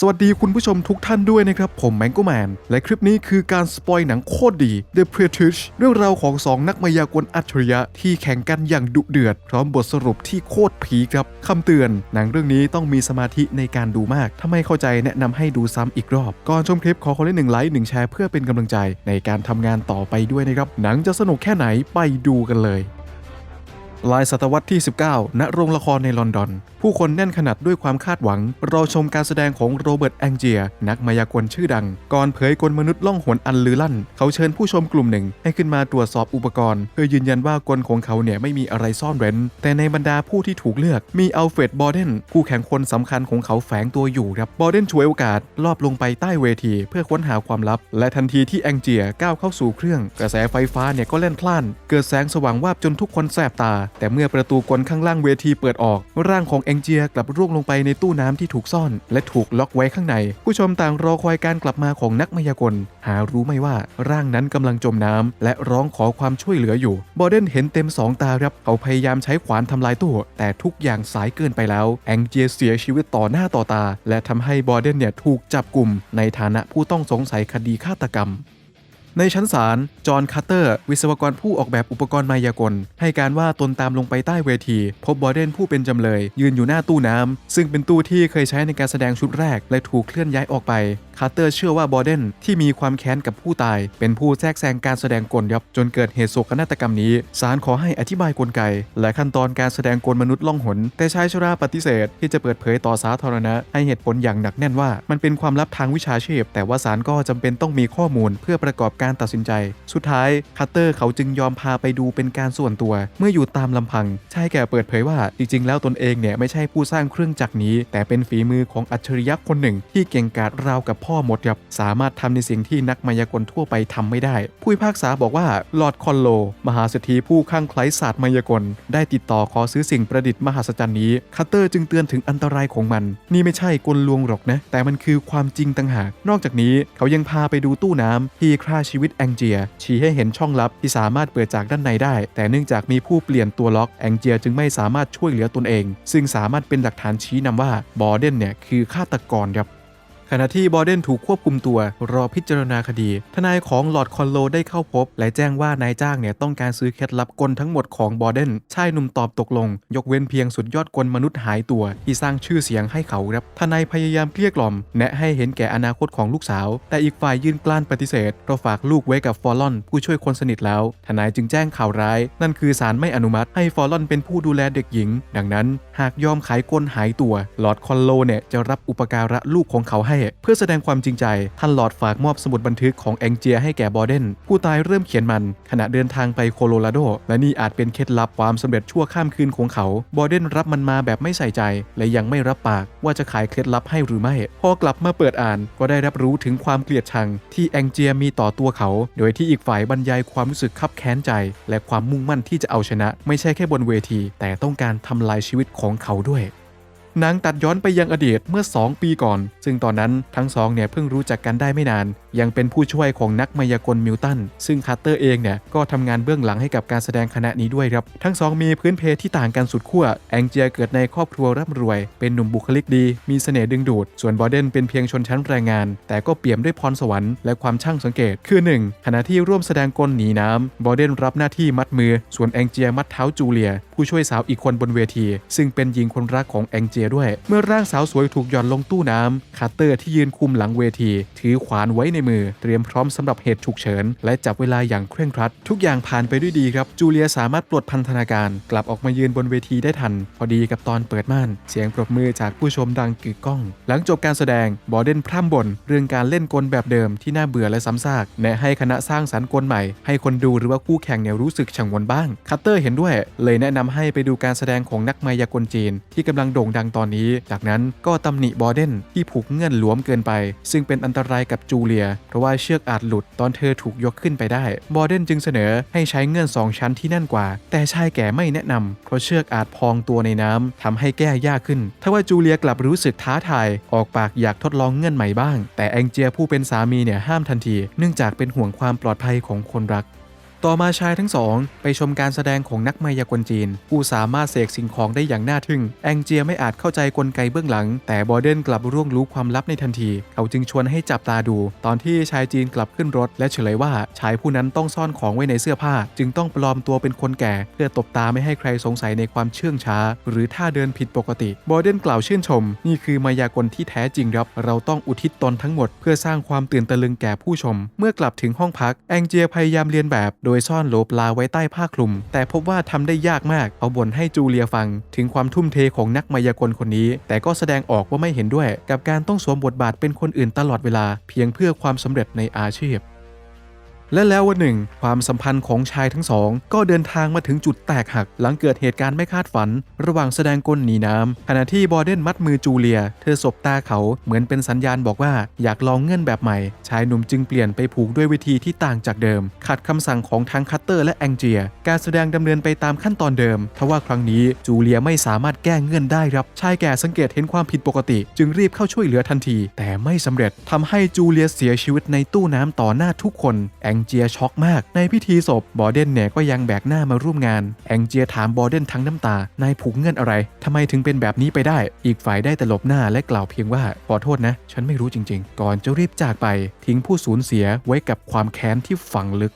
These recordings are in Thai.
สวัสดีคุณผู้ชมทุกท่านด้วยนะครับ ผมแมงโกแมน และคลิปนี้คือการสปอยหนังโคตรดี The British เรื่องราวของ 2 นักมายากลอัจฉริยะที่แข่งกันอย่างดุเดือด พร้อมบทสรุปที่โคตรผีครับคำเตือน หนังเรื่องนี้ต้องมีสมาธิในการดูมาก ถ้าไม่เข้าใจแนะนำให้ดูซ้ำอีกรอบ ก่อนชมคลิปขอคนละหนึ่งไลค์หนึ่งแชร์เพื่อเป็นกำลังใจในการทำงานต่อไปด้วยนะครับหนังจะสนุกแค่ไหนไปดูกันเลยลายศตวรรษที่ 19 ณ โรงละครในลอนดอนผู้คนแน่นขนาดด้วยความคาดหวัง รอชมการแสดงของโรเบิร์ตแองเจีย นักมายากลชื่อดัง ก่อนเผยกลมนุษย์ล่องหนอันลือลั่น เขาเชิญผู้ชมกลุ่มหนึ่ง ให้ขึ้นมาตรวจสอบอุปกรณ์ เพื่อยืนยันว่ากลของเขาเนี่ยไม่มีอะไรซ่อนเร้น แต่ในบรรดาผู้ที่ถูกเลือกมีอัลเฟรดบอรเดนผู้แข่งคนสำคัญของเขาแฝงตัวอยู่ครับบอรเดนช่วยโอกาสลอบลงไปใต้เวที เพื่อค้นหาความลับ และทันทีที่แองเจียก้าวเข้าสู่เครื่อง กระแสไฟฟ้าเนี่ยก็เล่นพล่าน เกิดแสงสว่างวาบจนทุกคนแสบตา แต่เมื่อประตูกลข้างล่างเวทีเปิดออก ร่างของแองเจียกลับร่วงลงไปในตู้น้ำที่ถูกซ่อน และถูกล็อกไว้ข้างใน ผู้ชมต่างรอคอยการกลับมาของนักมายากล หารู้ไม่ว่าร่างนั้นกำลังจมน้ำและร้องขอความช่วยเหลืออยู่ บอร์เดนเห็นเต็มสองตาครับเขาพยายามใช้ขวานทำลายตู้ แต่ทุกอย่างสายเกินไปแล้วแองเจียเสียชีวิตต่อหน้าต่อตา และทำให้บอร์เดนเนี่ยถูกจับกลุ่มในฐานะผู้ต้องสงสัยคดีฆาตกรรม ในชั้นศาล จอห์นคัตเตอร์ วิศวกรผู้ออกแบบอุปกรณ์มายากล ให้การว่าตนตามลงไปใต้เวที พบบอร์เดนผู้เป็นจำเลย ยืนอยู่หน้าตู้น้ำ ซึ่งเป็นตู้ที่เคยใช้ในการแสดงชุดแรก และถูกเคลื่อนย้ายออกไป คัตเตอร์เชื่อว่าบอร์เดนที่มีความแค้นกับผู้ตาย เป็นผู้แทรกแซงการแสดงกลยับจนเกิดเหตุโศกนาฏกรรมนี้ ศาลขอให้อธิบายกลไก และขั้นตอนการแสดงกลมนุษย์ล่องหน แต่ชายชราปฏิเสธ ที่จะเปิดเผยต่อสาธารณะ ให้เหตุผลอย่างหนักแน่นว่า มันเป็นความลับทางวิชาชีพ แต่ว่าศาลก็จำเป็นต้องมีข้อมูลเพื่อประกอบการตัดสินใจ สุดท้ายคัตเตอร์เขาจึงยอมพาไปดูเป็นการส่วนตัว เมื่ออยู่ตามลำพังชายแก่เปิดเผยว่าจริงๆ แล้วตนเองเนี่ยไม่ใช่ผู้สร้างเครื่องจักรนี้ แต่เป็นฝีมือของอัจฉริยะคนหนึ่ง ที่เก่งกาจราวกับพ่อหมดครับสามารถทำในสิ่งที่นักมายากลทั่วไปทำไม่ได้ ผู้พิพากษาบอกว่าลอร์ดคอนโล มหาเศรษฐีผู้ข้างไคล้ศาสตร์มายากล ได้ติดต่อขอซื้อสิ่งประดิษฐ์มหัศจรรย์นี้คัตเตอร์จึงเตือนถึงอันตรายของมัน นี่ไม่ใช่กลลวงหรอกนะ แต่มันคือความจริงต่างหาก นอกจากนี้เขายังพาไปดูตู้น้ำที่ฆ่าชีวิตแองเจีย ชี้ให้เห็นช่องลับที่สามารถเปิดจากด้านในได้ แต่เนื่องจากมีผู้เปลี่ยนตัวล็อกแองเจียจึงไม่สามารถช่วยเหลือตนเอง ซึ่งสามารถเป็นหลักฐานชี้นำว่าบอร์เดนเนี่ยคือฆาตกรครับ ขณะที่บอร์เดนถูกควบคุมตัว รอพิจารณาคดี ทนายของหลอดคอนโลได้เข้าพบ และแจ้งว่านายจ้างเนี่ยต้องการซื้อเคล็ดลับกลทั้งหมดของบอร์เดนชายหนุ่มตอบตกลง ยกเว้นเพียงสุดยอดกลมนุษย์หายตัว ที่สร้างชื่อเสียงให้เขาครับทนายพยายามเกลี้ยกล่อม แนะให้เห็นแก่อนาคตของลูกสาว แต่อีกฝ่ายยื่นกล้านปฏิเสธเพราะฝากลูกไว้กับฟอร์ลอน ผู้ช่วยคนสนิทแล้ว ทนายจึงแจ้งข่าวร้าย นั่นคือศาลไม่อนุมัติให้ฟอร์ลอนเป็นผู้ดูแลเด็กหญิง ดังนั้น หากยอมขายกลหายตัว หลอดคอนโลเนี่ยจะรับอุปการะลูกของเขาให้เพื่อแสดงความจริงใจท่านหลอดฝากมอบสมุดบันทึกของแองเจียให้แก่บอรเดนผู้ตายเริ่มเขียนมัน ขณะเดินทางไปโคโลราโด และนี่อาจเป็นเคล็ดลับความสำเร็จชั่วข้ามคืนของเขา บอรเดนรับมันมาแบบไม่ใส่ใจ และยังไม่รับปากว่าจะขายเคล็ดลับให้หรือไม่ พอกลับมาเปิดอ่านก็ได้รับรู้ถึงความเกลียดชัง ที่แองเจียมีต่อตัวเขา โดยที่อีกฝ่ายบรรยายความรู้สึกคับแค้นใจ และความมุ่งมั่นที่จะเอาชนะ ไม่ใช่แค่บนเวที แต่ต้องการทำลายชีวิตของเขาด้วย หนังตัดย้อนไปยังอดีตเมื่อ 2 ปีก่อน ซึ่งตอนนั้นทั้งสองเนี่ยเพิ่งรู้จักกันได้ไม่นาน ยังเป็นผู้ช่วยของนักมายากลมิลตัน ซึ่งคัตเตอร์เองเนี่ยก็ทำงานเบื้องหลังให้กับการแสดงคณะนี้ด้วยครับ ทั้งสองมีพื้นเพที่ต่างกันสุดขั้ว แองเจียเกิดในครอบครัวร่ำรวย เป็นหนุ่มบุคลิกดี มีเสน่ห์ดึงดูด ส่วนบอร์เดนเป็นเพียงชนชั้นแรงงาน แต่ก็เปี่ยมด้วยพรสวรรค์และความช่างสังเกต คือ 1. ขณะที่ร่วมแสดงกลหนีน้ำบอร์เดนรับหน้าที่มัดมือ ส่วนแองเจียมัดเท้าจูเลีย ผู้ช่วยสาวอีกคนบนเวที ซึ่งเป็นหญิงคนรักของแองเจียด้วย เมื่อร่างสาวสวยถูกหย่อนลงตู้น้ำคัตเตอร์ที่ยืนคุมหลังเวที ถือขวานไว้ในมือ เตรียมพร้อมสำหรับเหตุฉุกเฉิน และจับเวลาอย่างเคร่งครัด ทุกอย่างผ่านไปด้วยดีครับ จูเลียสามารถปลดพันธนาการ กลับออกมายืนบนเวทีได้ทัน พอดีกับตอนเปิดม่าน เสียงปรบมือจากผู้ชมดังกึกก้อง หลังจบการแสดงบอร์เดนพร่ำบ่นเรื่องการเล่นกลแบบเดิมที่น่าเบื่อและซ้ำซากแนะให้คณะสร้างสรรค์กลใหม่ ให้คนดูหรือว่าคู่แข่งเนี่ยรู้สึกฉงวนบ้างคัตเตอร์เห็นด้วย เลยแนะนำให้ไปดูการแสดงของนักมายากลจีน ที่กำลังโด่งดังตอนนี้ จากนั้นก็ตำหนิบอร์เดนที่ผูกเงื่อนหลวมเกินไป ซึ่งเป็นอันตรายกับจูเลีย เพราะว่าเชือกอาจหลุดตอนเธอถูกยกขึ้นไปได้ บอร์เดนจึงเสนอให้ใช้เงื่อนสองชั้นที่แน่นกว่า แต่ชายแก่ไม่แนะนำเพราะเชือกอาจพองตัวในน้ำทำให้แก้ยากขึ้นทว่าจูเลียกลับรู้สึกท้าทายออกปากอยากทดลองเงื่อนใหม่บ้าง แต่แองเจียผู้เป็นสามีเนี่ยห้ามทันที เนื่องจากเป็นห่วงความปลอดภัยของคนรัก ต่อมาชายทั้งสอง ไปชมการแสดงของนักมายากลจีน ผู้สามารถเสกสิ่งของได้อย่างน่าทึ่ง แองเจียไม่อาจเข้าใจกลไกเบื้องหลัง แต่บอเดนกลับร่วงรู้ความลับในทันที เขาจึงชวนให้จับตาดู ตอนที่ชายจีนกลับขึ้นรถ และเฉลยว่าชายผู้นั้นต้องซ่อนของไว้ในเสื้อผ้า จึงต้องปลอมตัวเป็นคนแก่ เพื่อตบตาไม่ให้ใครสงสัยในความเชื่องช้า หรือท่าเดินผิดปกติ บอเดนกล่าวชื่นชม นี่คือมายากลที่แท้จริงครับเราต้องอุทิศตนทั้งหมด เพื่อสร้างความตื่นตะลึงแก่ผู้ชม เมื่อกลับถึงห้องพักแองเจียพยายามเรียนแบบ โดยซ่อนโลปลาไว้ใต้ผ้าคลุม แต่พบว่าทำได้ยากมากเอาบ่นให้จูเลียฟัง ถึงความทุ่มเทของนักมายากลคนนี้ แต่ก็แสดงออกว่าไม่เห็นด้วย กับการต้องสวมบทบาทเป็นคนอื่นตลอดเวลา เพียงเพื่อความสำเร็จในอาชีพ และแล้ววันหนึ่ง ความสัมพันธ์ของชายทั้งสอง ก็เดินทางมาถึงจุดแตกหัก หลังเกิดเหตุการณ์ไม่คาดฝัน ระหว่างแสดงกลหนีน้ำขณะที่บอเดนมัดมือจูเลีย เธอสบตาเขาเหมือนเป็นสัญญาณบอกว่าอยากลองเงื่อนแบบใหม่ ชายหนุ่มจึงเปลี่ยนไปผูกด้วยวิธีที่ต่างจากเดิม ขัดคำสั่งของทั้งคัตเตอร์และแองเจีย การแสดงดำเนินไปตามขั้นตอนเดิมทว่าครั้งนี้จูเลียไม่สามารถแก้เงื่อนได้ครับ ชายแก่สังเกตเห็นความผิดปกติ จึงรีบเข้าช่วยเหลือทันที แต่ไม่สำเร็จทำให้จูเลียเสียชีวิตในตู้น้ำต่อหน้าทุกคนแองเจียช็อกมาก ในพิธีศพบอเดนเนี่ยก็ยังแบกหน้ามาร่วมงาน แองเจียถามบอเดนทั้งน้ำตา นายผูกเงื่อนอะไรทำไมถึงเป็นแบบนี้ไปได้ อีกฝ่ายได้แต่หลบหน้าและกล่าวเพียงว่า ขอโทษนะ ฉันไม่รู้จริง ๆ ก่อนจะรีบจากไป ทิ้งผู้สูญเสียไว้กับความแค้นที่ฝังลึก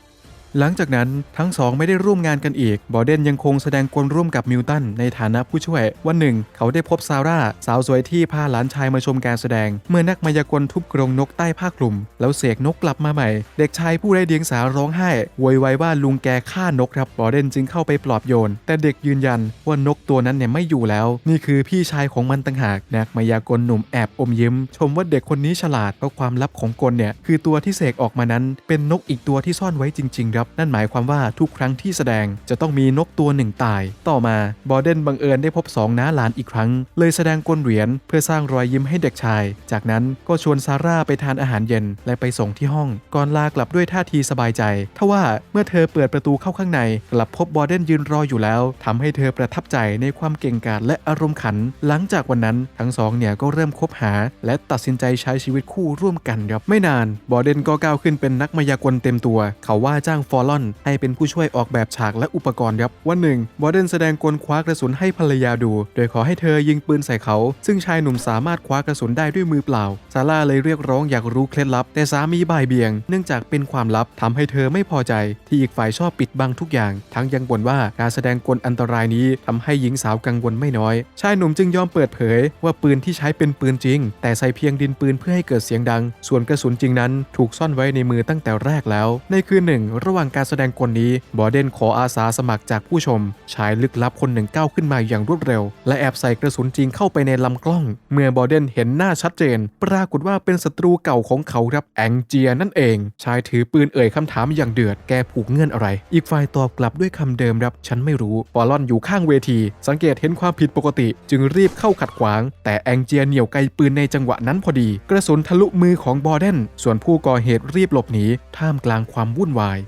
หลังจากนั้นทั้งสองไม่ได้ร่วมงานกันอีก บอเดนยังคงแสดงกลร่วมกับมิลตันในฐานะผู้ช่วย วันหนึ่ง เขาได้พบซาร่า สาวสวยที่พาหลานชายมาชมการแสดง เมื่อนักมายากลทุบกรงนกใต้ผ้าคลุม แล้วเสกนกกลับมาใหม่ เด็กชายผู้ไร้เดียงสาร้องไห้โวยวายว่าลุงแกฆ่านกครับบอเดนจึงเข้าไปปลอบโยน แต่เด็กยืนยันว่านกตัวนั้นเนี่ยไม่อยู่แล้ว นี่คือพี่ชายของมันต่างหากนักมายากลหนุ่มแอบอมยิ้ม ชมว่าเด็กคนนี้ฉลาดเพราะความลับของกลเนี่ยคือตัวที่เสกออกมานั้น เป็นนกอีกตัวที่ซ่อนไว้จริงๆครับนั่นหมายความว่าทุกครั้งที่แสดงจะต้องมีนกตัวหนึ่งตาย ต่อมาบอเดนบังเอิญได้พบสองน้าหลานอีกครั้ง เลยแสดงกลนเหรียญเพื่อสร้างรอยยิ้มให้เด็กชาย จากนั้นก็ชวนซาร่าไปทานอาหารเย็นและไปส่งที่ห้อง ก่อนลากลับด้วยท่าทีสบายใจ ทว่าเมื่อเธอเปิดประตูเข้าข้างใน กลับพบบอเดนยืนรออยู่แล้วทำให้เธอประทับใจในความเก่งกาจและอารมณ์ขัน หลังจากวันนั้นทั้งสองเนี่ยก็เริ่มคบหา และตัดสินใจใช้ชีวิตคู่ร่วมกันครับไม่นาน บอเดนก็ก้าวขึ้นเป็นนักมายากลเต็มตัว เขาว่าจ้างฟอลลอน ให้เป็นผู้ช่วยออกแบบฉากและอุปกรณ์ครับ วันหนึ่งบอร์เดนแสดงกลคว้ากระสุนให้ภรรยาดู โดยขอให้เธอยิงปืนใส่เขา ซึ่งชายหนุ่มสามารถคว้ากระสุนได้ด้วยมือเปล่า ซาร่าเลยเรียกร้องอยากรู้เคล็ดลับ แต่สามีบ่ายเบี่ยง เนื่องจากเป็นความลับทำให้เธอไม่พอใจ ที่อีกฝ่ายชอบปิดบังทุกอย่าง ทั้งยังบ่นว่าการแสดงกลอันตรายนี้ทำให้หญิงสาวกังวลไม่น้อย ชายหนุ่มจึงยอมเปิดเผย ว่าปืนที่ใช้เป็นปืนจริง แต่ใส่เพียงดินปืนเพื่อให้เกิดเสียงดัง ส่วนกระสุนจริงนั้น ถูกซ่อนไว้ในมือตั้งแต่แรกแล้ว ในคืนหนึ่งระหว่างการแสดงกลนี้บอเดนขออาสาสมัครจากผู้ชม ชายลึกลับคนหนึ่งก้าวขึ้นมาอย่างรวดเร็ว และแอบใส่กระสุนจริงเข้าไปในลำกล้อง เมื่อบอเดนเห็นหน้าชัดเจน ปรากฏว่าเป็นศัตรูเก่าของเขาครับแองเจียนั่นเอง ชายถือปืนเอ่ยคำถามอย่างเดือดแกผูกเงื่อนอะไร อีกฝ่ายตอบกลับด้วยคำเดิมครับฉันไม่รู้ปอลอนอยู่ข้างเวที สังเกตเห็นความผิดปกติ จึงรีบเข้าขัดขวาง แต่แองเจียเหนี่ยวไกปืนในจังหวะนั้นพอดี กระสุนทะลุมือของบอเดนส่วนผู้ก่อเหตุรีบหลบหนีท่ามกลางความวุ่นวาย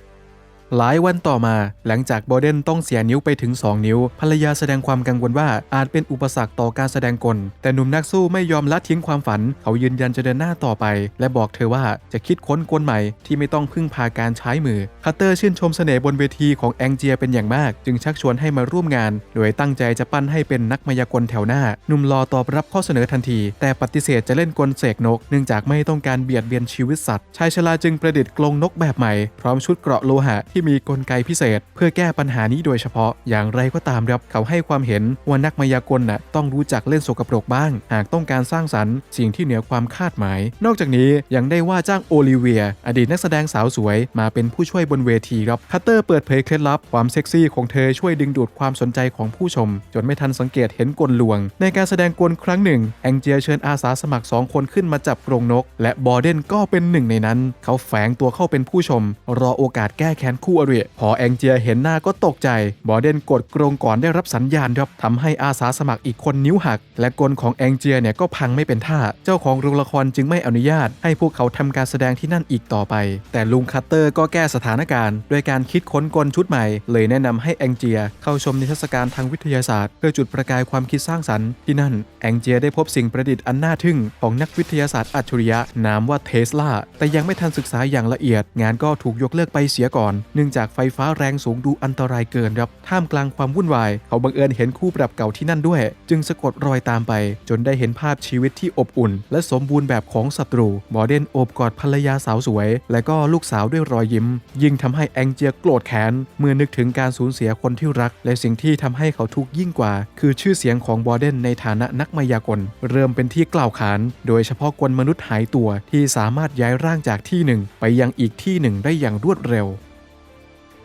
หลายวันต่อมา หลังจากบอเดนต้องเสียนิ้วไปถึง 2 นิ้ว ภรรยาแสดงความกังวลว่าอาจเป็นอุปสรรคต่อการแสดงกล แต่หนุ่มนักสู้ไม่ยอมละทิ้งความฝัน เขายืนยันจะเดินหน้าต่อไป และบอกเธอว่าจะคิดค้นกลใหม่ที่ไม่ต้องพึ่งพาการใช้มือคัตเตอร์ชื่นชมเสน่ห์บนเวทีของแองเจียเป็นอย่างมาก จึงชักชวนให้มาร่วมงาน โดยตั้งใจจะปั้นให้เป็นนักมายากลแถวหน้าหนุ่มรอตอบรับข้อเสนอทันที แต่ปฏิเสธจะเล่นกลเสกนก เนื่องจากไม่ต้องการเบียดเบียนชีวิตสัตว์ชายชราจึงประดิษฐ์กรงนกแบบใหม่พร้อมชุดเกราะโลหะที่มีกลไกพิเศษ เพื่อแก้ปัญหานี้โดยเฉพาะ อย่างไรก็ตามครับเขาให้ความเห็นว่านักมายากลน่ะต้องรู้จักเล่นสกปรกบ้าง หากต้องการสร้างสรรค์สิ่งที่เหนือความคาดหมาย นอกจากนี้ยังได้ว่าจ้างโอลิเวีย อดีตนักแสดงสาวสวย มาเป็นผู้ช่วยบนเวทีครับคัตเตอร์เปิดเผยเคล็ดลับความเซ็กซี่ของเธอช่วยดึงดูดความสนใจของผู้ชม จนไม่ทันสังเกตเห็นกลลวง ในการแสดงกลครั้งหนึ่งแองเจียเชิญอาสาสมัครสองคนขึ้นมาจับกรงนก และบอเดนก็เป็นหนึ่งในนั้น เขาแฝงตัวเข้าเป็นผู้ชม รอโอกาสแก้แค้นคู่อริพอแองเจียเห็นหน้าก็ตกใจ บอเดนกดกรงก่อนได้รับสัญญาณครับทำให้อาสาสมัครอีกคนนิ้วหัก และกลของแองเจียเนี่ยก็พังไม่เป็นท่า เจ้าของโรงละครจึงไม่อนุญาต ให้พวกเขาทำการแสดงที่นั่นอีกต่อไป แต่ลุงคัตเตอร์ก็แก้สถานการณ์ ด้วยการคิดค้นกลชุดใหม่ เลยแนะนำให้แองเจีย เข้าชมนิทรรศการทางวิทยาศาสตร์ เพื่อจุดประกายความคิดสร้างสรรค์ที่นั่นแองเจียได้พบสิ่งประดิษฐ์อันน่าทึ่งของนักวิทยาศาสตร์อัจฉริยะนามว่าเทสลาแต่ยังไม่ทันศึกษาอย่างละเอียด งานก็ถูกยกเลิกไปเสียก่อนเนื่องจากไฟฟ้าแรงสูงดูอันตรายเกินครับ ท่ามกลางความวุ่นวาย เขาบังเอิญเห็นคู่ปรับเก่าที่นั่นด้วย จึงสะกดรอยตามไป จนได้เห็นภาพชีวิตที่อบอุ่น และสมบูรณ์แบบของศัตรูบอเดนโอบกอดภรรยาสาวสวย และก็ลูกสาวด้วยรอยยิ้ม ยิ่งทำให้แองเจียโกรธแค้นเมื่อนึกถึงการสูญเสียคนที่รัก และสิ่งที่ทำให้เขาทุกข์ยิ่งกว่า คือชื่อเสียงของบอเดนในฐานะนักมายากล เริ่มเป็นที่กล่าวขาน โดยเฉพาะกลมนุษย์หายตัวที่สามารถย้ายร่างจากที่หนึ่งไปยังอีกที่หนึ่งได้อย่างรวดเร็ว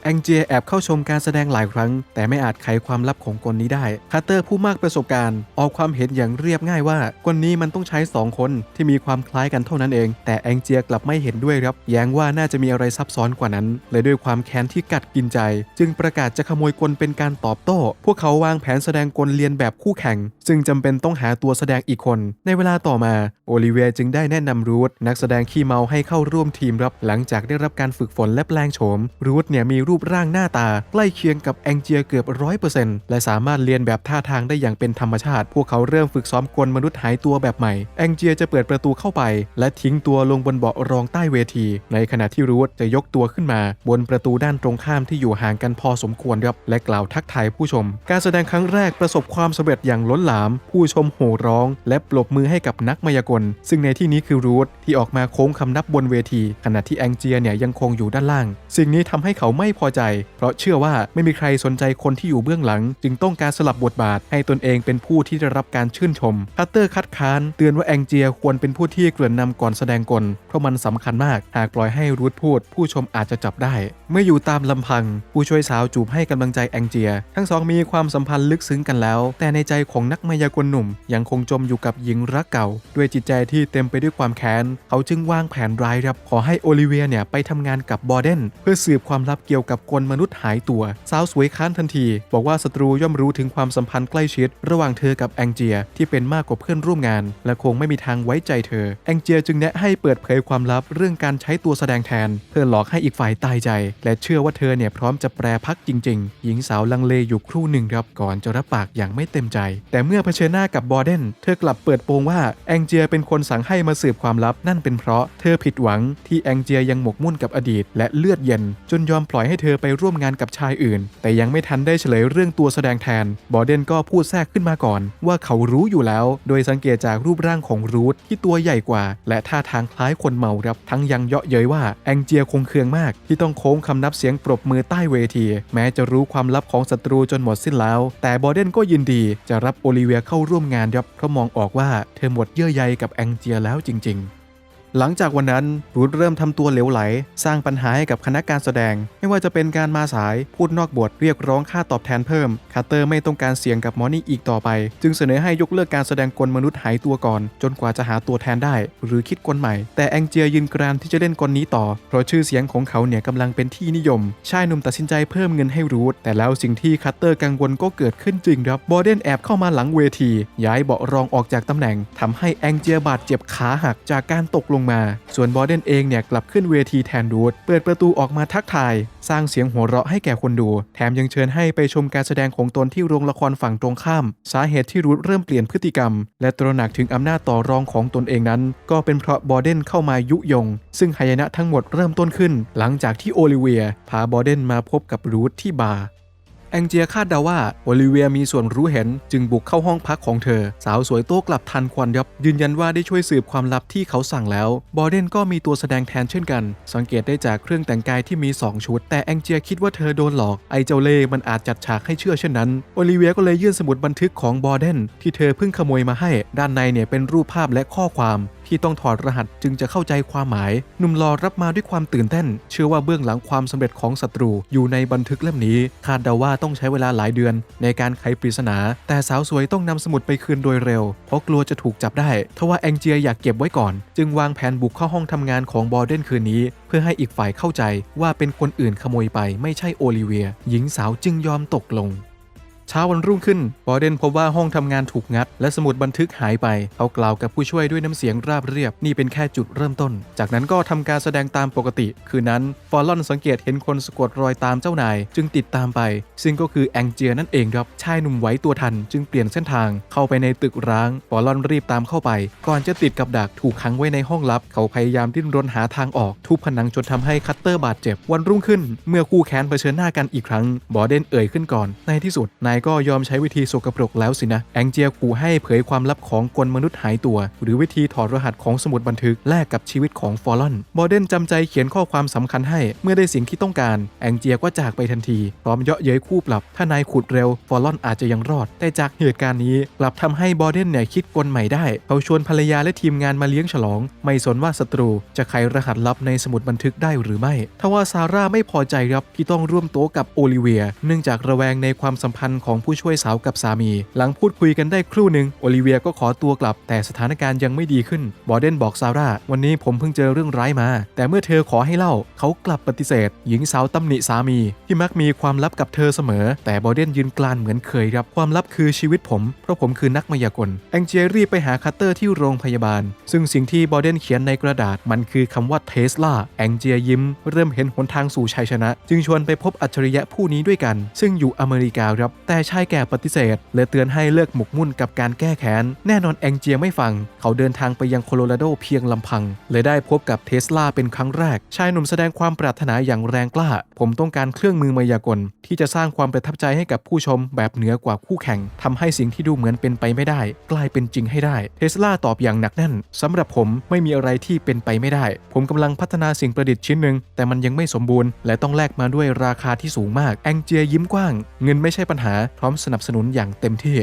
แองเจียแอบเข้าชมการแสดงหลายครั้ง แต่ไม่อาจไขความลับของกลนี้ได้คาร์เตอร์ผู้มากประสบการณ์ออกความเห็นอย่างเรียบง่ายว่ากลนี้มันต้องใช้ 2 คนที่มีความคล้ายกันเท่านั้นเอง แต่แองเจียกลับไม่เห็นด้วยครับแย้งว่าน่าจะมีอะไรซับซ้อนกว่านั้นเลยด้วยความแค้นที่กัดกินใจ จึงประกาศจะขโมยกลเป็นการตอบโต้ พวกเขาวางแผนแสดงกลเลียนแบบคู่แข่ง ซึ่งจำเป็นต้องหาตัวแสดงอีกคน ในเวลาต่อมาโอลิเวียจึงได้แนะนำรูทนักแสดงขี้เมาให้เข้าร่วมทีมรับ หลังจากได้รับการฝึกฝนและแปลงโฉมรูทเนี่ยมีรูปร่างหน้าตา ใกล้เคียงกับแองเจียเกือบร้อยเปอร์เซ็นต์และสามารถเรียนแบบท่าทางได้อย่างเป็นธรรมชาติ พวกเขาเริ่มฝึกซ้อมกลมนุษย์หายตัวแบบใหม่ แองเจียจะเปิดประตูเข้าไป และทิ้งตัวลงบนเบาะรองใต้เวที ในขณะที่รูทจะยกตัวขึ้นมา บนประตูด้านตรงข้ามที่อยู่ห่างกันพอสมควรครับและกล่าวทักทายผู้ชม การแสดงครั้งแรกประสบความสำเร็จอย่างล้นหลาม ผู้ชมโห่ร้อง และปรบมือให้กับนักมายากล ซึ่งในที่นี้คือรูทที่ออกมาโค้งคำนับบนเวที ขณะที่แองเจียเนี่ยยังคงอยู่ด้านล่าง สิ่งนี้ทำให้เขาไม่พอใจ เพราะเชื่อว่าไม่มีใครสนใจคนที่อยู่เบื้องหลัง จึงต้องการสลับบทบาท ให้ตนเองเป็นผู้ที่ได้รับการชื่นชมคัตเตอร์คัดค้านเตือนว่าแองเจียควรเป็นผู้ที่เกริ่นนำก่อนแสดงกล เพราะมันสำคัญมาก หากปล่อยให้รูทพูด ผู้ชมอาจจะจับได้ เมื่ออยู่ตามลำพัง ผู้ช่วยสาวจูบให้กำลังใจแองเจีย ทั้งสองมีความสัมพันธ์ลึกซึ้งกันแล้ว แต่ในใจของนักมายากลหนุ่ม ยังคงจมอยู่กับหญิงรักเก่า ด้วยจิตใจที่เต็มไปด้วยความแค้น เขาจึงวางแผนร้ายครับขอให้โอลิเวียเนี่ยไปทำงานกับบอเดนเพื่อสืบความลับเกี่ยวกับกลมนุษย์หายตัว สาวสวยค้านทันที บอกว่าศัตรูย่อมรู้ถึงความสัมพันธ์ใกล้ชิด ระหว่างเธอกับแองเจียที่เป็นมากกว่าเพื่อนร่วมงาน และคงไม่มีทางไว้ใจเธอ แองเจียจึงแนะให้เปิดเผยความลับเรื่องการใช้ตัวแสดงแทนเพื่อหลอกให้อีกฝ่ายตายใจ และเชื่อว่าเธอเนี่ยพร้อมจะแปรพักจริง ๆ หญิงสาวลังเลอยู่ครู่หนึ่งครับก่อนจะรับปากอย่างไม่เต็มใจ แต่เมื่อเผชิญหน้ากับบอเดนเธอกลับเปิดโปงว่าแองเจียเป็นคนสั่งให้มาสืบความลับนั่นเป็นเพราะเธอผิดหวังที่แองเจียยังหมกมุ่นกับอดีต และเลือดเย็น จนยอมปล่อยให้เธอไปร่วมงานกับชายอื่น แต่ยังไม่ทันได้เฉลยเรื่องตัวแสดงแทน บอเดนก็พูดแทรกขึ้นมาก่อน ว่าเขารู้อยู่แล้ว โดยสังเกตจากรูปร่างของรูทที่ตัวใหญ่กว่า และท่าทางคล้ายคนเมาครับ ทั้งยังเยาะเย้ยว่าแองเจียคงเคืองมาก ที่ต้องโค้งคำนับเสียงปรบมือใต้เวที แม้จะรู้ความลับของศัตรูจนหมดสิ้นแล้ว แต่บอเดนก็ยินดีจะรับโอลิเวียเข้าร่วมงานครับเพราะมองออกว่าเธอหมดเยื่อใยกับแองเจียแล้วจริง ๆ หลังจากวันนั้นรูทเริ่มทำตัวเหลวไหล สร้างปัญหาให้กับคณะการแสดง ไม่ว่าจะเป็นการมาสาย พูดนอกบทเรียกร้องค่าตอบแทนเพิ่มคาเตอร์ไม่ต้องการเสี่ยงกับมอนี่อีกต่อไป จึงเสนอให้ยกเลิกการแสดงกลมนุษย์หายตัวก่อน จนกว่าจะหาตัวแทนได้ หรือคิดกลใหม่ แต่แองเจียยืนกรานที่จะเล่นกลนี้ต่อ เพราะชื่อเสียงของเขาเนี่ยกำลังเป็นที่นิยม ชายหนุ่มตัดสินใจเพิ่มเงินให้รูทแต่แล้วสิ่งที่คัตเตอร์กังวลก็เกิดขึ้นจริงครับบอเดนแอบเข้ามาหลังเวที ย้ายเบาะรองออกจากตำแหน่งทำให้แองเจียบาดเจ็บขาหักจากการตกลงมา ส่วนบอเดนเองเนี่ยกลับขึ้นเวทีแทนรูทเปิดประตูออกมาทักทาย สร้างเสียงหัวเราะให้แก่คนดู แถมยังเชิญให้ไปชมการแสดงของตนที่โรงละครฝั่งตรงข้าม สาเหตุที่รูทเริ่มเปลี่ยนพฤติกรรม และตระหนักถึงอำนาจต่อรองของตนเองนั้น ก็เป็นเพราะบอเดนเข้ามายุยง ซึ่งหายนะทั้งหมดเริ่มต้นขึ้น หลังจากที่โอลิเวียพาบอเดนมาพบกับรูทที่บาร์ แองเจียคาดเดาว่าโอลิเวียมีส่วนรู้เห็นจึงบุกเข้าห้องพักของเธอ สาวสวยโต้กลับทันควันยับ ยืนยันว่าได้ช่วยสืบความลับที่เขาสั่งแล้ว บอเดนก็มีตัวแสดงแทนเช่นกัน สังเกตได้จากเครื่องแต่งกายที่มี 2 ชุด แต่แองเจียคิดว่าเธอโดนหลอก ไอเจ้าเล่มันอาจจัดฉากให้เชื่อเช่นนั้นโอลิเวียก็เลยยื่นสมุดบันทึกของบอเดนที่เธอเพิ่งขโมยมาให้ ด้านในเนี่ยเป็นรูปภาพและข้อความ ที่ต้องถอดรหัสจึงจะเข้าใจความหมาย หนุ่มรอรับมาด้วยความตื่นเต้น เชื่อว่าเบื้องหลังความสำเร็จของศัตรูอยู่ในบันทึกเล่มนี้ คาดเดาว่าต้องใช้เวลาหลายเดือน ในการไขปริศนา แต่สาวสวยต้องนำสมุดไปคืนโดยเร็ว เพราะกลัวจะถูกจับได้ ทว่าแองเจียอยากเก็บไว้ก่อน จึงวางแผนบุกเข้าห้องทำงานของบอเดนคืนนี้ เพื่อให้อีกฝ่ายเข้าใจว่าเป็นคนอื่นขโมยไปไม่ใช่โอลิเวีย หญิงสาวจึงยอมตกลง เช้าวันรุ่งขึ้นบอเดนพบว่าห้องทำงานถูกงัด และสมุดบันทึกหายไป เขากล่าวกับผู้ช่วยด้วยน้ำเสียงราบเรียบ นี่เป็นแค่จุดเริ่มต้น จากนั้นก็ทำการแสดงตามปกติ คืนนั้น ฟอลลอนสังเกตเห็นคนสะกดรอยตามเจ้านาย จึงติดตามไป ซึ่งก็คือแองเจียนั่นเองครับ ชายหนุ่มไหวตัวทัน จึงเปลี่ยนเส้นทาง เข้าไปในตึกร้าง ฟอลลอนรีบตามเข้าไป ก่อนจะติดกับดักถูกขังไว้ในห้องลับ เขาพยายามดิ้นรนหาทางออก ทุบผนังจนทำให้คัตเตอร์บาดเจ็บ วันรุ่งขึ้น เมื่อคู่แค้นเผชิญหน้ากันอีกครั้ง บอเดนเอ่ยขึ้นก่อน ในที่สุดนายก็ยอมใช้วิธีสกปรกแล้วสินะ แองเจียขู่ให้เผยความลับของกลมนุษย์หายตัว หรือวิธีถอดรหัสของสมุดบันทึกแลกกับชีวิตของฟอลลอนบอเดนจำใจเขียนข้อความสำคัญให้เมื่อได้สิ่งที่ต้องการ แองเจียก็จากไปทันที พร้อมเยาะเย้ยคู่ปรับ ถ้านายขุดเร็ว ฟอลลอนอาจจะยังรอด แต่จากเหตุการณ์นี้กลับทำให้บอเดนเนี่ยคิดกลใหม่ได้ เขาชวนภรรยาและทีมงานมาเลี้ยงฉลอง ไม่สนว่าศัตรูจะไขรหัสลับในสมุดบันทึกได้หรือไม่ ทว่าซาร่าไม่พอใจครับที่ต้องร่วมโต๊ะกับโอลิเวีย เนื่องจากระแวงในความสัมพันธ์ของผู้ช่วยสาวกับสามี หลังพูดคุยกันได้ครู่หนึ่งโอลิเวียก็ขอตัวกลับ แต่สถานการณ์ยังไม่ดีขึ้น บอเดนบอกซาร่า วันนี้ผมเพิ่งเจอเรื่องร้ายมา แต่เมื่อเธอขอให้เล่า เขากลับปฏิเสธ หญิงสาวตำหนิสามี ที่มักมีความลับกับเธอเสมอ แต่บอเดนยืนกลานเหมือนเคยครับความลับคือชีวิตผม เพราะผมคือนักมายากลแองเจรีบไปหาคัตเตอร์ที่โรงพยาบาล ซึ่งสิ่งที่บอเดนเขียนในกระดาษมันคือคำว่าเทสลาแองเจียยิ้ม เริ่มเห็นหนทางสู่ชัยชนะ จึงชวนไปพบอัจฉริยะผู้นี้ด้วยกัน ซึ่งอยู่อเมริกาครับแต่ชายแก่ปฏิเสธและเตือนให้เลิกหมกมุ่นกับการแก้แค้น แน่นอนแองเจียไม่ฟัง เขาเดินทางไปยังโคโลราโดเพียงลำพัง เลยได้พบกับเทสลาเป็นครั้งแรก ชายหนุ่มแสดงความปรารถนาอย่างแรงกล้า ผมต้องการเครื่องมือมายากล ที่จะสร้างความประทับใจให้กับผู้ชมแบบเหนือกว่าคู่แข่งทำให้สิ่งที่ดูเหมือนเป็นไปไม่ได้ กลายเป็นจริงให้ได้ เทสลาตอบอย่างหนักแน่นสำหรับผมไม่มีอะไรที่เป็นไปไม่ได้ ผมกำลังพัฒนาสิ่งประดิษฐ์ชิ้นหนึ่งแต่มันยังไม่สมบูรณ์ และต้องแลกมาด้วยราคาที่สูงมาก แองเจียยิ้มกว้าง เงินไม่ใช่ปัญหาพร้อมสนับสนุนอย่างเต็มที่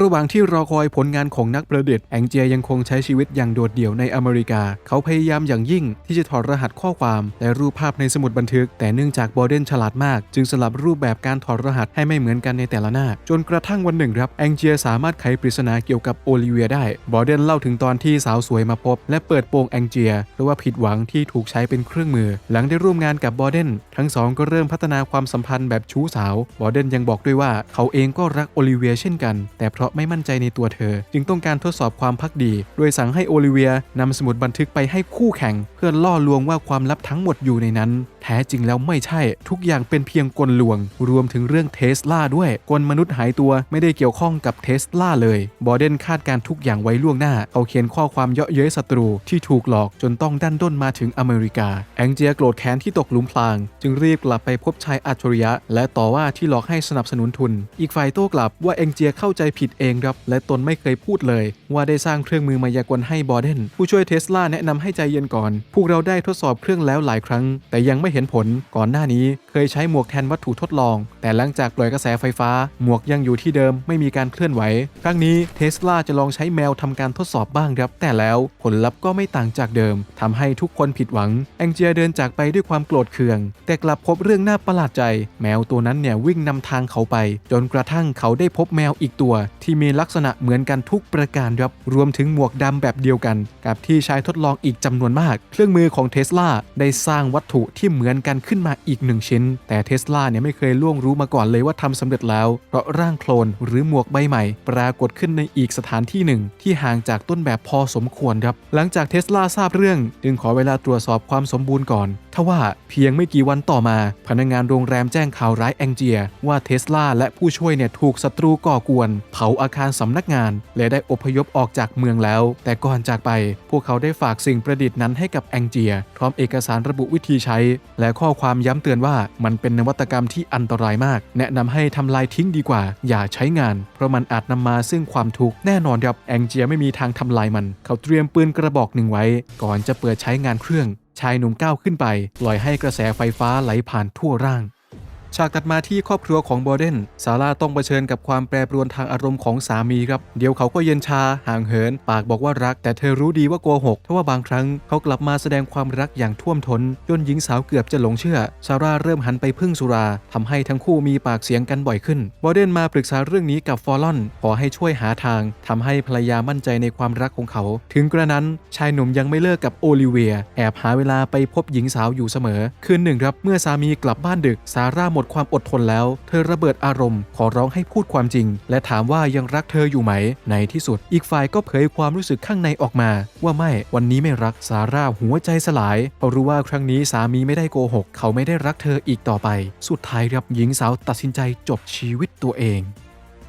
ระหว่างที่รอคอยผลงานของนักประดิษฐ์แองเจียยังคงใช้ชีวิตอย่างโดดเดี่ยวในอเมริกา เขาพยายามอย่างยิ่งที่จะถอดรหัสข้อความและรูปภาพในสมุดบันทึก แต่เนื่องจากบอเดนฉลาดมาก จึงสลับรูปแบบการถอดรหัสให้ไม่เหมือนกันในแต่ละหน้า จนกระทั่งวันหนึ่งครับแองเจียสามารถไขปริศนาเกี่ยวกับโอลิเวียได้ บอเดนเล่าถึงตอนที่สาวสวยมาพบ และเปิดโปงแองเจียเพราะว่าผิดหวังที่ถูกใช้เป็นเครื่องมือ หลังได้ร่วมงานกับบอเดนทั้งสองก็เริ่มพัฒนาความสัมพันธ์แบบชู้สาว บอเดนยังบอกด้วยว่าเขาเองก็รักโอลิเวียเช่นกัน แต่เราะไม่มั่นใจในตัวเธอ จึงต้องการทดสอบความพักดี โดยสั่งให้โอลิเวียนำสมุดบันทึกไปให้คู่แข่ง เพื่อล่อลวงว่าความลับทั้งหมดอยู่ในนั้น แท้จริงแล้วไม่ใช่ ทุกอย่างเป็นเพียงกลลวง รวมถึงเรื่องเทสลาด้วยกลมนุษย์หายตัวไม่ได้เกี่ยวข้องกับเทสลาเลย บอเดนคาดการทุกอย่างไว้ล่วงหน้า เขาเขียนข้อความเยาะเย้ยศัตรูที่ถูกหลอกจนต้องดันด้นมาถึงอเมริกา แองเจียโกรธแค้นที่ตกหลุมพราง จึงรีบกลับไปพบชายอัจฉริยะ และต่อว่าที่หลอกให้สนับสนุนทุน อีกฝ่ายโต้กลับว่าแองเจียเข้าใจผิดเองครับ และตนไม่เคยพูดเลย ว่าได้สร้างเครื่องมือมายากลให้บอเดนผู้ช่วยเทสลาแนะนำให้ใจเย็นก่อน พวกเราได้ทดสอบเครื่องแล้วหลายครั้ง แต่ยังไม่เห็นผลก่อนหน้านี้เคยใช้หมวกแทนวัตถุทดลอง แต่หลังจากปล่อยกระแสไฟฟ้า หมวกยังอยู่ที่เดิมไม่มีการเคลื่อนไหว ครั้งนี้เทสลาจะลองใช้แมวทำการทดสอบบ้างครับ แต่แล้วผลลัพธ์ก็ไม่ต่างจากเดิมทำให้ทุกคนผิดหวัง แองเจียเดินจากไปด้วยความโกรธเคือง แต่กลับพบเรื่องน่าประหลาดใจ แมวตัวนั้นเนี่ยวิ่งนำทางเขาไป จนกระทั่งเขาได้พบแมวอีกตัว ที่มีลักษณะเหมือนกันทุกประการครับรวมถึงหมวกดำแบบเดียวกัน กับที่ใช้ทดลองอีกจำนวนมาก เครื่องมือของเทสลาได้สร้างวัตถุที่เหมือนกันขึ้นมาอีกหนึ่งชิ้นแต่เทสลาเนี่ยไม่เคยล่วงรู้มาก่อนเลยว่าทำสำเร็จแล้ว เพราะร่างโคลนหรือหมวกใบใหม่ ปรากฏขึ้นในอีกสถานที่หนึ่ง ที่ห่างจากต้นแบบพอสมควรครับ หลังจากเทสลาทราบเรื่อง จึงขอเวลาตรวจสอบความสมบูรณ์ก่อนทว่าเพียงไม่กี่วันต่อมา พนักงานโรงแรมแจ้งข่าวร้ายแองเจีย ว่าเทสลาและผู้ช่วยเนี่ยถูกศัตรูก่อกวน เผาอาคารสำนักงาน และได้อพยพออกจากเมืองแล้ว แต่ก่อนจากไป พวกเขาได้ฝากสิ่งประดิษฐ์นั้นให้กับแองเจีย พร้อมเอกสารระบุวิธีใช้ และข้อความย้ำเตือนว่ามันเป็นนวัตกรรมที่อันตรายมาก แนะนำให้ทำลายทิ้งดีกว่า อย่าใช้งาน เพราะมันอาจนำมาซึ่งความทุกข์แน่นอนครับแองเจียไม่มีทางทำลายมัน เขาเตรียมปืนกระบอกหนึ่งไว้ ก่อนจะเปิดใช้งานเครื่อง ชายหนุ่มก้าวขึ้นไป ปล่อยให้กระแสไฟฟ้าไหลผ่านทั่วร่าง ฉากตัดมาที่ครอบครัวของบอเดนซาร่าต้องเผชิญกับความแปรปรวนทางอารมณ์ของสามีครับ เดี๋ยวเขาก็เย็นชา ห่างเหิน ปากบอกว่ารัก แต่เธอรู้ดีว่าโกหกทว่าบางครั้งเขากลับมาแสดงความรักอย่างท่วมทน้นจนหญิงสาวเกือบจะหลงเชื่อ ซาร่าเริ่มหันไปพึ่งสุราทำให้ทั้งคู่มีปากเสียงกันบ่อยขึ้น บอเดนมาปรึกษาเรื่องนี้กับฟอลลอน ขอให้ช่วยหาทางทำให้ภรรยามั่นใจในความรักของเขา ถึงกระนั้นชายหนุ่มยังไม่เลิกกับโอลิเวีย แอบหาเวลาไปพบหญิงสาวอยู่เสมอ คืนหนึ่งครับ เมื่อสามีกลับบ้านดึก ซาร่าหมดดความอดทนแล้ว เธอระเบิดอารมณ์ ขอร้องให้พูดความจริง และถามว่ายังรักเธออยู่ไหม ในที่สุด อีกฝ่ายก็เผยความรู้สึกข้างในออกมา ว่าไม่วันนี้ไม่รักซาร่าหัวใจสลายเพราะรู้ว่าครั้งนี้สามีไม่ได้โกหก เขาไม่ได้รักเธออีกต่อไป สุดท้ายครับหญิงสาวตัดสินใจจบชีวิตตัวเอง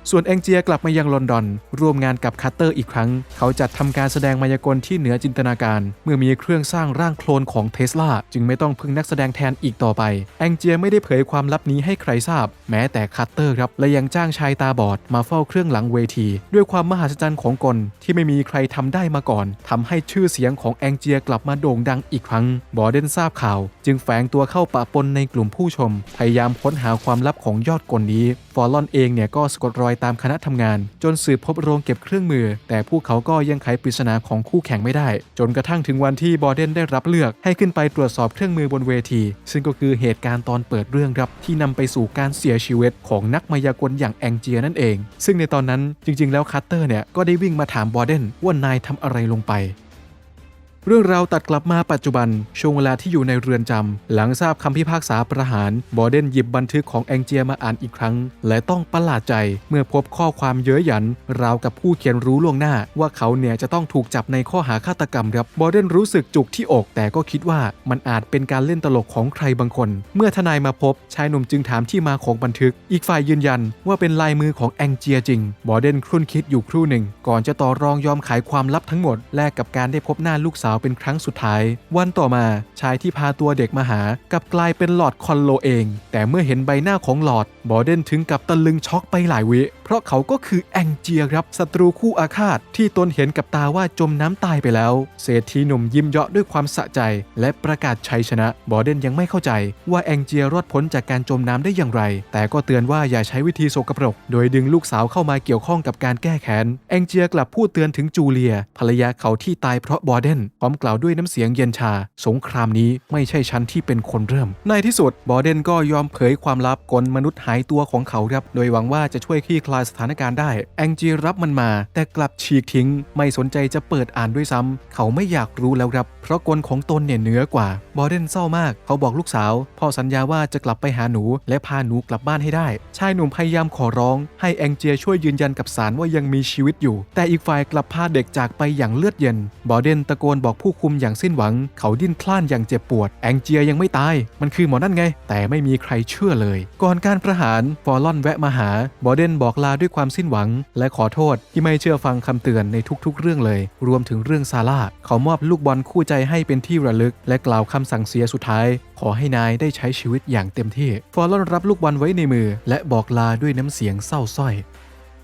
ส่วนแองเจียกลับมายังลอนดอน ร่วมงานกับคัตเตอร์อีกครั้ง เขาจัดทำการแสดงมายากลที่เหนือจินตนาการ เมื่อมีเครื่องสร้างร่างโคลนของเทสลาจึงไม่ต้องพึ่งนักแสดงแทนอีกต่อไป แองเจียไม่ได้เผยความลับนี้ให้ใครทราบ แม้แต่คัตเตอร์ครับ และยังจ้างชายตาบอดมาเฝ้าเครื่องหลังเวที ด้วยความมหัศจรรย์ของกลที่ไม่มีใครทำได้มาก่อนทำให้ชื่อเสียงของแองเจียกลับมาโด่งดังอีกครั้ง บอเดนทราบข่าว จึงแฝงตัวเข้าปะปนในกลุ่มผู้ชม พยายามค้นหาความลับของยอดกลนี้ ฟอร์ลอนเองเนี่ยก็สะกดรอยตามคณะทำงาน จนสืบพบโรงเก็บเครื่องมือ แต่พวกเขาก็ยังไขปริศนาของคู่แข่งไม่ได้ จนกระทั่งถึงวันที่บอเดนได้รับเลือกให้ขึ้นไปตรวจสอบเครื่องมือบนเวที ซึ่งก็คือเหตุการณ์ตอนเปิดเรื่องครับที่นำไปสู่การเสียชีวิตของนักมายากลอย่างแองเจียนั่นเอง ซึ่งในตอนนั้นจริงๆ แล้วคัตเตอร์เนี่ยก็ได้วิ่งมาถามบอเดนว่านายทำอะไรลงไป เรื่องราวตัดกลับมาปัจจุบัน ช่วงเวลาที่อยู่ในเรือนจำ หลังทราบคำพิพากษาประหาร บอเดนหยิบบันทึกของแองเจียมาอ่านอีกครั้ง และต้องประหลาดใจเมื่อพบข้อความเย้ยหยัน ราวกับผู้เขียนรู้ล่วงหน้า ว่าเขาเนี่ยจะต้องถูกจับในข้อหาฆาตกรรมครับบอเดนรู้สึกจุกที่อก แต่ก็คิดว่ามันอาจเป็นการเล่นตลกของใครบางคน เมื่อทนายมาพบชายหนุ่มจึงถามที่มาของบันทึก อีกฝ่ายยืนยัน ว่าเป็นลายมือของแองเจียจริง บอเดนครุ่นคิดอยู่ครู่หนึ่ง ก่อนจะต่อรองยอมขายความลับทั้งหมดแลกกับการได้พบหน้าลูกสาวเป็นครั้งสุดท้าย วันต่อมาชายที่พาตัวเด็กมาหากลับกลายเป็นหลอดคอนโลเอง แต่เมื่อเห็นใบหน้าของหลอด บอเดนถึงกับตะลึงช็อกไปหลายวิเพราะเขาก็คือแองเจียครับศัตรูคู่อาฆาต ที่ตนเห็นกับตาว่าจมน้ำตายไปแล้ว เศรษฐีหนุ่มยิ้มเยาะด้วยความสะใจ และประกาศชัยชนะ บอเดนยังไม่เข้าใจ ว่าแองเจียรอดพ้นจากการจมน้ำได้อย่างไร แต่ก็เตือนว่าอย่าใช้วิธีโสกปรก โดยดึงลูกสาวเข้ามาเกี่ยวข้องกับการแก้แค้นแองเจียกลับพูดเตือนถึงจูเลีย ภรรยาเขาที่ตายเพราะบอเดนพร้อมกล่าวด้วยน้ำเสียงเย็นชา สงครามนี้ไม่ใช่ฉันที่เป็นคนเริ่ม ในที่สุดบอเดนก็ยอมเผยความลับกลมนุษย์หายตัวของเขาครับ โดยหวังว่าจะช่วยคลี่คลายสถานการณ์ได้ แองจีรับมันมา แต่กลับฉีกทิ้ง ไม่สนใจจะเปิดอ่านด้วยซ้ำเขาไม่อยากรู้แล้วครับ เพราะกลของตนเนี่ยเหนือกว่า บอเดนเศร้ามาก เขาบอกลูกสาว พ่อสัญญาว่าจะกลับไปหาหนู และพาหนูกลับบ้านให้ได้ ชายหนุ่มพยายามขอร้อง ให้แองเจียช่วยยืนยันกับศาลว่ายังมีชีวิตอยู่ แต่อีกฝ่ายกลับพาเด็กจากไปอย่างเลือดเย็น บอเดนตะโกนบอกผู้คุมอย่างสิ้นหวัง เขาดิ้นพล่านอย่างเจ็บปวด แองเจียยังไม่ตาย มันคือหมอนั่นไง แต่ไม่มีใครเชื่อเลย ก่อนการประหาร ฟอร์ลอนแวะมาหา บอเดนบอกลาด้วยความสิ้นหวัง และขอโทษที่ไม่เชื่อฟังคำเตือนในทุก ๆ เรื่องเลย รวมถึงเรื่องซาร่า เขามอบลูกบอลคู่ใจให้เป็นที่ระลึก และกล่าวคำสั่งเสียสุดท้าย ขอให้นายได้ใช้ชีวิตอย่างเต็มที่ ฟอร์ลอนรับลูกบอลไว้ในมือ และบอกลาด้วยน้ำเสียงเศร้าสร้อย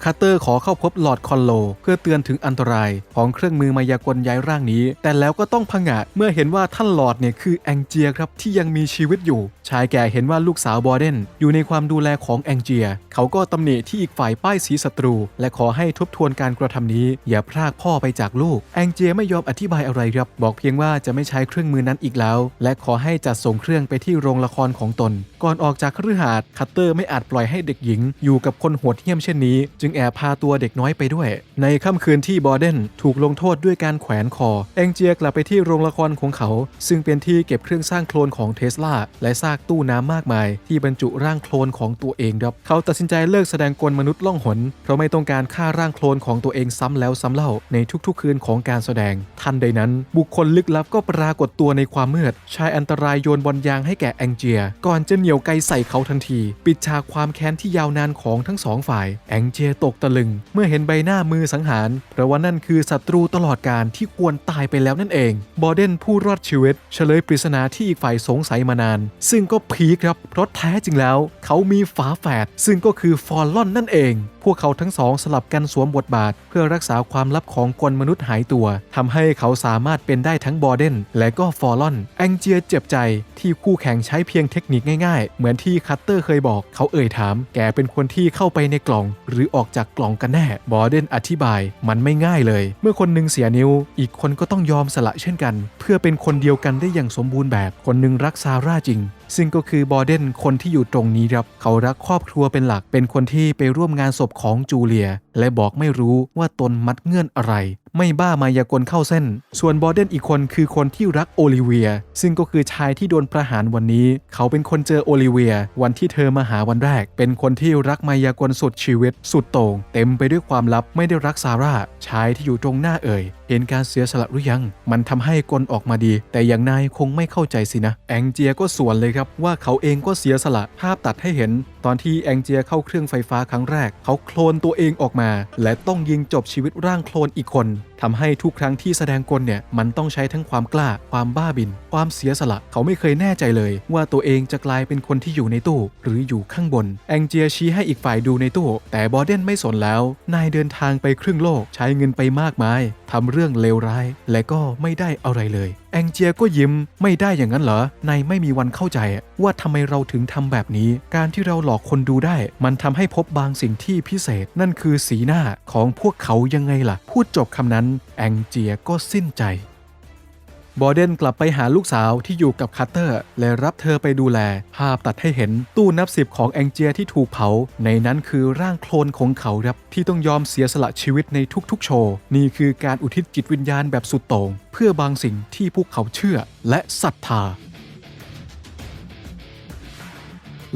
คัตเตอร์ขอเข้าพบลอร์ดคอนโล เพื่อเตือนถึงอันตรายของเครื่องมือมายากลย้ายร่างนี้ แต่แล้วก็ต้องพังอาจเมื่อเห็นว่าท่านลอร์ดเนี่ยคือแองเจียครับที่ยังมีชีวิตอยู่ ชายแก่เห็นว่าลูกสาวบอเดนอยู่ในความดูแลของแองเจีย เขาก็ตำหนิที่อีกฝ่ายป้ายสีศัตรู และขอให้ทบทวนการกระทำนี้ อย่าพรากพ่อไปจากลูก แองเจียไม่ยอมอธิบายอะไรครับ บอกเพียงว่าจะไม่ใช้เครื่องมือนั้นอีกแล้ว และขอให้จัดส่งเครื่องไปที่โรงละครของตน ก่อนออกจากคฤหาสน์คัตเตอร์ไม่อาจปล่อยให้เด็กหญิง อยู่กับคนโหดเหี้ยมเช่นนี้จึงแอบพาตัวเด็กน้อยไปด้วย ในค่ำคืนที่บอเดนถูกลงโทษด้วยการแขวนคอแองเจียกลับไปที่โรงละครของเขา ซึ่งเป็นที่เก็บเครื่องสร้างโคลนของเทสลาและซากตู้น้ำมากมาย ที่บรรจุร่างโคลนของตัวเองครับ เขาตัดสินใจเลิกแสดงกลมนุษย์ล่องหน เพราะไม่ต้องการฆ่าร่างโคลนของตัวเองซ้ำแล้วซ้ำเล่าในทุกๆ คืนของการแสดง ทันใดนั้น บุคคลลึกลับก็ปรากฏตัวในความมืดชายอันตรายโยนบอลยางให้แก่แองเจีย ก่อนจะเหนี่ยวไกใส่เขาทันที ปิดฉากความแค้นที่ยาวนานของทั้งสองฝ่ายแองเจียตกตะลึง เมื่อเห็นใบหน้ามือสังหาร เพราะว่านั่นคือศัตรูตลอดการที่ควรตายไปแล้วนั่นเอง บอเดนผู้รอดชีวิต เฉลยปริศนาที่อีกฝ่ายสงสัยมานาน ซึ่งก็พีครับ เพราะแท้จริงแล้ว เขามีฝาแฝดซึ่งก็คือฟอร์ลอนนั่นเอง พวกเขาทั้งสองสลับกันสวมบทบาท เพื่อรักษาความลับของกลมนุษย์หายตัวทำให้เขาสามารถเป็นได้ทั้งบอเดนและก็ฟอร์ลอนแองเจียเจ็บใจที่คู่แข่งใช้เพียงเทคนิคง่ายๆ เหมือนที่คัตเตอร์เคยบอก เขาเอ่ยถาม แกเป็นคนที่เข้าไปในกล่อง หรือออกจากกล่องกันแน่ บอเดนอธิบายมันไม่ง่ายเลย เมื่อคนหนึงเสียนิ้ว อีกคนก็ต้องยอมสละเช่นกัน เพื่อเป็นคนเดียวกันได้อย่างสมบูรณ์แบบ คนหนึงรักซาร่าจริง ซึ่งก็คือบอร์เดนคนที่อยู่ตรงนี้ครับ เขารักครอบครัวเป็นหลัก เป็นคนที่ไปร่วมงานศพของจูเลีย และบอกไม่รู้ว่าตนมัดเงื่อนอะไร ไม่บ้ามายากลเข้าเส้น ส่วนบอร์เดนอีกคนคือคนที่รักโอลิเวีย ซึ่งก็คือชายที่โดนประหารวันนี้ เขาเป็นคนเจอโอลิเวีย วันที่เธอมาหาวันแรก เป็นคนที่รักมายากลสุดชีวิต สุดโต่งเต็มไปด้วยความลับไม่ได้รักซาร่าชายที่อยู่ตรงหน้าเอ่ย เห็นการเสียสละหรือยัง มันทำให้กลออกมาดี แต่อย่างนายคงไม่เข้าใจสินะ แองเจียก็ส่วนเลยครับว่าเขาเองก็เสียสละภาพตัดให้เห็น ตอนที่แองเจียเข้าเครื่องไฟฟ้าครั้งแรก เขาโคลนตัวเองออกมา และต้องยิงจบชีวิตร่างโคลนอีกคนทำให้ทุกครั้งที่แสดงกลเนี่ยมันต้องใช้ทั้งความกล้า ความบ้าบิน ความเสียสละ เขาไม่เคยแน่ใจเลย ว่าตัวเองจะกลายเป็นคนที่อยู่ในตู้ หรืออยู่ข้างบน แองเจียชี้ให้อีกฝ่ายดูในตู้ แต่บอเดนไม่สนแล้ว นายเดินทางไปครึ่งโลกใช้เงินไปมากมายทำเรื่องเลวร้าย และก็ไม่ได้อะไรเลย องเจียก็ยิ้มไม่ได้อย่างนั้นเหรอนายไม่มีวันเข้าใจ ว่าทำไมเราถึงทำแบบนี้ การที่เราหลอกคนดูได้ มันทำให้พบบางสิ่งที่พิเศษ นั่นคือสีหน้าของพวกเขายังไงล่ะ พูดจบคำนั้น แองเจียก็สิ้นใจ บอเดนกลับไปหาลูกสาวที่อยู่กับคัตเตอร์ และรับเธอไปดูแล ภาพตัดให้เห็นตู้นับสิบของแองเจียที่ถูกเผา ในนั้นคือร่างโคลนของเขาครับที่ต้องยอมเสียสละชีวิตในทุกๆ โชว์ นี่คือการอุทิศจิตวิญญาณแบบสุดโต่งเพื่อบางสิ่งที่พวกเขาเชื่อและศรัทธา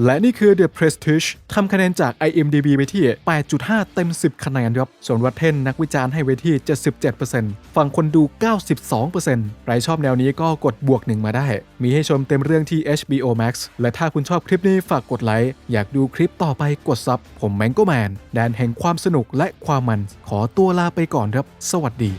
และนี่คือ The Prestige ทำคะแนนจาก IMDb ไปที่ 8.5 เต็ม 10 คะแนนครับ ส่วน Rotten นักวิจารณ์ให้ไว้ที่ 77%ฝั่งคนดู 92%ใครชอบแนวนี้ก็กดบวกหนึ่งมาได้ มีให้ชมเต็มเรื่องที่ HBO Max และถ้าคุณชอบคลิปนี้ฝากกดไลค์ อยากดูคลิปต่อไปกดซับ ผมแมงโกแมน แดนแห่งความสนุกและความมัน ขอตัวลาไปก่อนครับ สวัสดี